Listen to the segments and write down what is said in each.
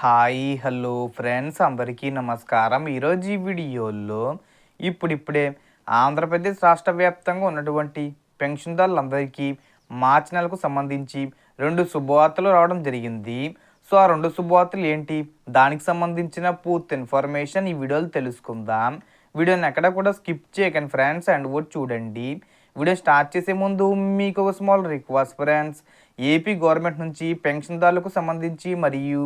Hi hello friends అందరికీ నమస్కారం. ఈరోజు ఈ వీడియోలో ఇప్పుడిప్పుడే ఆంధ్రప్రదేశ్ రాష్ట్ర వ్యాప్తంగా ఉన్నటువంటి పెన్షన్దారులందరికీ మార్చి నెలకు సంబంధించి రెండు శుభవార్తలు రావడం జరిగింది. సో ఆ రెండు శుభవార్తలు ఏంటి? దానికి సంబంధించిన పూర్తి ఇన్ఫర్మేషన్ ఈ వీడియోలో తెలుసుకుందాం. వీడియోని ఎక్కడ కూడా స్కిప్ చేయకండి ఫ్రెండ్స్ అండ్ కూడా చూడండి. వీడియో స్టార్ట్ చేసే ముందు మీకు ఒక small request friends. AP government నుంచి పెన్షన్దారులకు సంబంధించి మరియు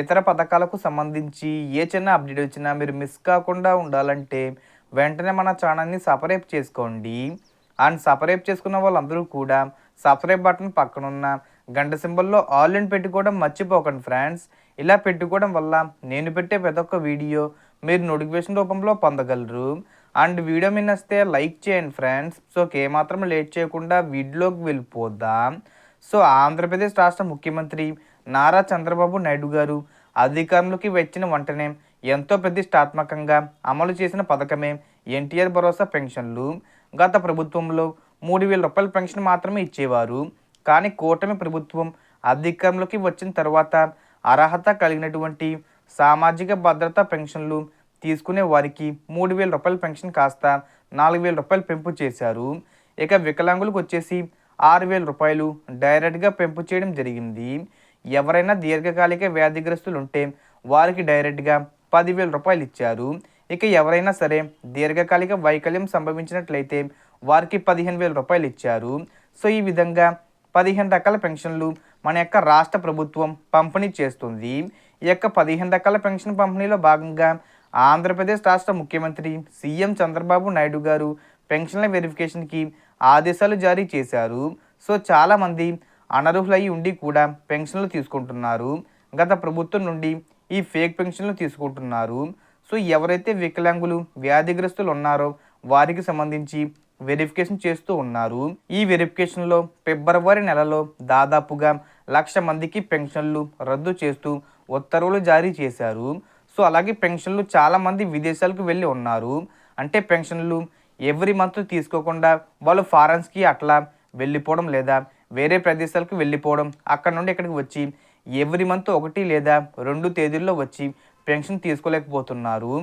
ఇతర పథకాలకు సంబంధించి ఏ చిన్న అప్డేట్ వచ్చినా మీరు మిస్ కాకుండా ఉండాలంటే వెంటనే మన ఛానల్ని సపరేట్ చేసుకోండి. అండ్ సపరేట్ చేసుకున్న వాళ్ళందరూ కూడా సబ్స్క్రైబ్ బటన్ పక్కనున్న గంట సింబల్లో ఆల్ ఇన్ పెట్టుకోవడం మర్చిపోకండి ఫ్రెండ్స్. ఇలా పెట్టుకోవడం వల్ల నేను పెట్టే ప్రతి ఒక్క వీడియో మీరు నోటిఫికేషన్ రూపంలో పొందగలరు. అండ్ వీడియో మీ నచ్చితే లైక్ చేయండి ఫ్రెండ్స్. సో ఏమాత్రం లేట్ చేయకుండా వీడియోకి వెళ్ళిపోదాం. సో ఆంధ్రప్రదేశ్ రాష్ట్ర ముఖ్యమంత్రి నారా చంద్రబాబు నాయుడు గారు అధికారంలోకి వచ్చిన వెంటనే ఎంతో ప్రతిష్టాత్మకంగా అమలు చేసిన పథకమే ఎన్టీఆర్ భరోసా పెన్షన్లు. గత ప్రభుత్వంలో మూడు వేల రూపాయల పెన్షన్ మాత్రమే ఇచ్చేవారు. కానీ కూటమి ప్రభుత్వం అధికారంలోకి వచ్చిన తర్వాత అర్హత కలిగినటువంటి సామాజిక భద్రతా పెన్షన్లు తీసుకునే వారికి మూడు వేల రూపాయల పెన్షన్ కాస్త నాలుగు వేల రూపాయలు పెంపు చేశారు. ఇక వికలాంగులకు వచ్చేసి ఆరు వేల రూపాయలు డైరెక్ట్గా పెంపు చేయడం జరిగింది. ఎవరైనా దీర్ఘకాలిక వ్యాధిగ్రస్తులు ఉంటే వారికి డైరెక్ట్గా పదివేల రూపాయలు ఇచ్చారు. ఇక ఎవరైనా సరే దీర్ఘకాలిక వైకల్యం సంభవించినట్లయితే వారికి పదిహేను వేల రూపాయలు ఇచ్చారు. సో ఈ విధంగా పదిహేను రకాల పెన్షన్లు మన యొక్క రాష్ట్ర ప్రభుత్వం పంపిణీ చేస్తుంది. ఈ యొక్క పదిహేను రకాల పెన్షన్ పంపిణీలో భాగంగా ఆంధ్రప్రదేశ్ రాష్ట్ర ముఖ్యమంత్రి సీఎం చంద్రబాబు నాయుడు గారు పెన్షన్ల వెరిఫికేషన్కి ఆదేశాలు జారీ చేశారు. సో చాలామంది అనర్హులై ఉండి కూడా పెన్షన్లు తీసుకుంటున్నారు. గత ప్రభుత్వం నుండి ఈ ఫేక్ పెన్షన్లు తీసుకుంటున్నారు. సో ఎవరైతే వికలాంగులు వ్యాధిగ్రస్తులు ఉన్నారో వారికి సంబంధించి వెరిఫికేషన్ చేస్తూ ఉన్నారు. ఈ వెరిఫికేషన్లో ఫిబ్రవరి నెలలో దాదాపుగా లక్ష మందికి పెన్షన్లు రద్దు చేస్తూ ఉత్తర్వులు జారీ చేశారు. సో అలాగే పెన్షన్లు చాలామంది విదేశాలకు వెళ్ళి ఉన్నారు. అంటే పెన్షన్లు ఎవ్రీ మంత్ తీసుకోకుండా వాళ్ళు ఫారెన్స్కి అట్లా వెళ్ళిపోవడం లేదా వేరే ప్రదేశాలకు వెళ్ళిపోవడం అక్కడ నుండి ఇక్కడికి వచ్చి ఎవ్రీ మంత్ ఒకటి లేదా రెండు తేదీల్లో వచ్చి పెన్షన్ తీసుకోలేకపోతున్నారు.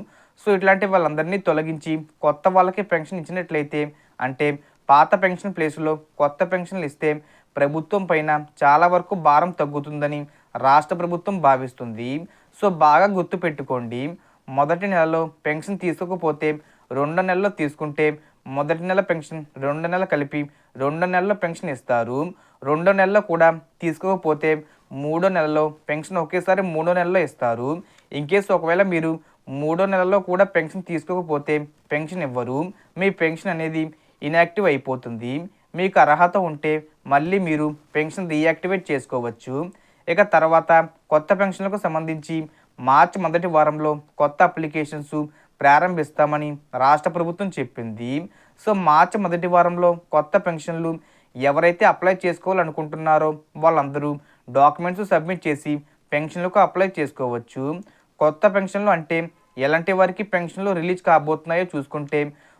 సో ఇట్లాంటి వాళ్ళందరినీ తొలగించి కొత్త వాళ్ళకి పెన్షన్ ఇచ్చినట్లయితే అంటే పాత పెన్షన్ ప్లేస్లో కొత్త పెన్షన్లు ఇస్తే ప్రభుత్వం పైన చాలా వరకు భారం తగ్గుతుందని రాష్ట్ర ప్రభుత్వం భావిస్తుంది. సో బాగా గుర్తుపెట్టుకోండి మొదటి నెలలో పెన్షన్ తీసుకోకపోతే రెండో నెలలో తీసుకుంటే మొదటి నెల పెన్షన్ రెండు నెలలు కలిపి రెండో నెలలో పెన్షన్ ఇస్తారు. రెండో నెలలో కూడా తీసుకోకపోతే మూడో నెలలో పెన్షన్ ఒకేసారి మూడో నెలలో ఇస్తారు. ఇన్ కేసు ఒకవేళ మీరు మూడో నెలలో కూడా పెన్షన్ తీసుకోకపోతే పెన్షన్ ఇవ్వరు. మీ పెన్షన్ అనేది ఇన్యాక్టివ్ అయిపోతుంది. మీకు అర్హత ఉంటే మళ్ళీ మీరు పెన్షన్ రీయాక్టివేట్ చేసుకోవచ్చు. ఇక తర్వాత కొత్త పెన్షన్లకు సంబంధించి మార్చి మొదటి వారంలో కొత్త అప్లికేషన్స్ ప్రారంభిస్తామని రాష్ట్ర ప్రభుత్వం చెప్పింది. సో మార్చి మొదటి వారంలో కొత్త పెన్షన్లు ఎవరైతే అప్లై చేసుకోవాలనుకుంటున్నారో వాళ్ళందరూ డాక్యుమెంట్స్ సబ్మిట్ చేసి పెన్షన్లకు అప్లై చేసుకోవచ్చు. కొత్త పెన్షన్లు అంటే ఎలాంటి వారికి పెన్షన్లు రిలీజ్ కాబోతున్నాయో చూసుకుంటే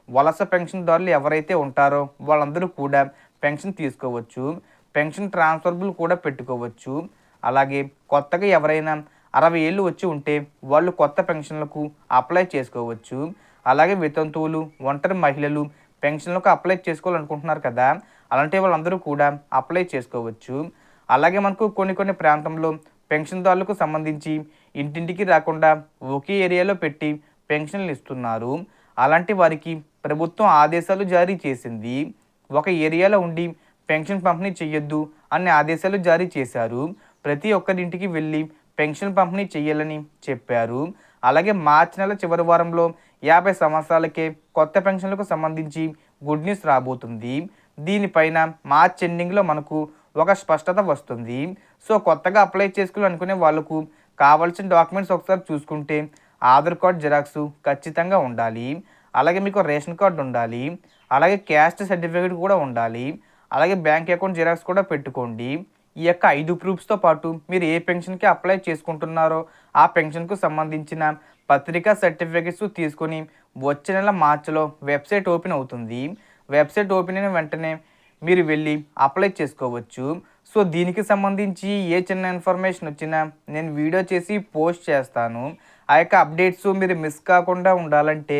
వలస పెన్షన్దారులు ఎవరైతే ఉంటారో వాళ్ళందరూ కూడా పెన్షన్ తీసుకోవచ్చు. పెన్షన్ ట్రాన్స్ఫర్బుల్ కూడా పెట్టుకోవచ్చు. అలాగే కొత్తగా ఎవరైనా అరవై ఏళ్ళు వచ్చి ఉంటే వాళ్ళు కొత్త పెన్షన్లకు అప్లై చేసుకోవచ్చు. అలాగే వితంతువులు ఒంటరి మహిళలు పెన్షన్లకు అప్లై చేసుకోవాలనుకుంటున్నారు కదా అలాంటి వాళ్ళందరూ కూడా అప్లై చేసుకోవచ్చు. అలాగే మనకు కొన్ని కొన్ని ప్రాంతంలో పెన్షన్దారులకు సంబంధించి ఇంటింటికి రాకుండా ఒకే ఏరియాలో పెట్టి పెన్షన్లు ఇస్తున్నారు. అలాంటి వారికి ప్రభుత్వం ఆదేశాలు జారీ చేసింది. ఒక ఏరియాలో ఉండి పెన్షన్ పంపిణీ చేయొద్దు అనే ఆదేశాలు జారీ చేశారు. ప్రతి ఒక్కరింటికి వెళ్ళి పెన్షన్ పంపిణీ చేయాలని చెప్పారు. అలాగే మార్చి నెల చివరి వారంలో యాభై సంవత్సరాలకే కొత్త పెన్షన్లకు సంబంధించి గుడ్ న్యూస్ రాబోతుంది. దీనిపైన మార్చ్ ఎండింగ్లో మనకు ఒక స్పష్టత వస్తుంది. సో కొత్తగా అప్లై చేసుకోవాలనుకునే వాళ్ళకు కావాల్సిన డాక్యుమెంట్స్ ఒకసారి చూసుకుంటే ఆధార్ కార్డ్ జిరాక్స్ ఖచ్చితంగా ఉండాలి. అలాగే మీకు రేషన్ కార్డు ఉండాలి. అలాగే క్యాస్ట్ సర్టిఫికేట్ కూడా ఉండాలి. అలాగే బ్యాంక్ అకౌంట్ జిరాక్స్ కూడా పెట్టుకోండి. ఈ యొక్క ఐదు ప్రూఫ్స్తో పాటు మీరు ఏ పెన్షన్కి అప్లై చేసుకుంటున్నారో ఆ పెన్షన్కు సంబంధించిన పత్రికా సర్టిఫికేట్స్ తీసుకొని వచ్చే నెల మార్చిలో వెబ్సైట్ ఓపెన్ అవుతుంది. వెబ్సైట్ ఓపెన్ అయిన వెంటనే మీరు వెళ్ళి అప్లై చేసుకోవచ్చు. సో దీనికి సంబంధించి ఏ చిన్న ఇన్ఫర్మేషన్ వచ్చినా నేను వీడియో చేసి పోస్ట్ చేస్తాను. ఆ యొక్క అప్డేట్స్ మీరు మిస్ కాకుండా ఉండాలంటే